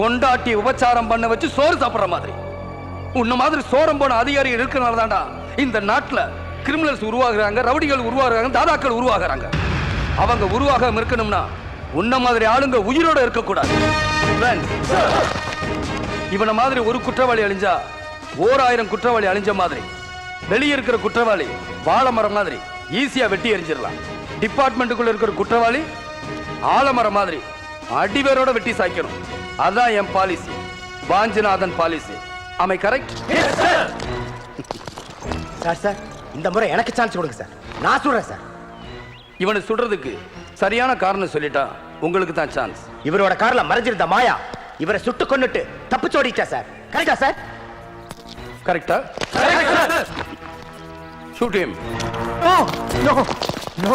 கொண்டாட்டி உபச்சாரம் பண்ண வச்சு சோறு சாப்பிடுற மாதிரி. உன்ன மாதிரி சோரம் போன அதிகாரிகள் இருக்கிறனால தாண்டா இந்த நாட்டில் கிரிமினல்ஸ் உருவாகுறாங்க ரவுடிகள் உருவாகுறாங்க தாதாக்கள் உருவாகுறாங்க. அவங்க உருவாக இருக்கணும்னா உன்ன மாதிரி ஆளுங்க உயிரோட இருக்கக்கூடாது. இவனை மாதிரி ஒரு குற்றவாளி அழிஞ்சா ஓர் ஆயிரம் குற்றவாளி அழிஞ்ச மாதிரி வெளியே இருக்கிற குற்றவாளி வாழைமரம் மாதிரி ஈஸியா வெட்டி எரிஞ்சிடலாம். டிபார்ட்மெண்ட்டுக்குள்ள இருக்கிற குற்றவாளி ஆலமரம் மாதிரி அடிவேரோட வெட்டி சாய்க்கணும். அதான் என் பாலிசி வாஞ்சிநாதன் பாலிசி அமை கரெக்ட் சார் சார் இந்த முறை எனக்கு சான்ஸ் கொடுங்க சார். நான் சொல்றேன் சார். இவனை சுடுறதுக்கு சரியான காரணம் சொல்லிட்டா உங்களுக்கு தான் சான்ஸ் இவரோட கார்ல மறைஞ்சிருந்த மாயா இவரை சுட்டு கொன்னுட்டு தப்பிச்சு ஓடிட்டா சார். கரெக்டா சார்? கரெக்டா ஷூட் ஹிம் நோ நோ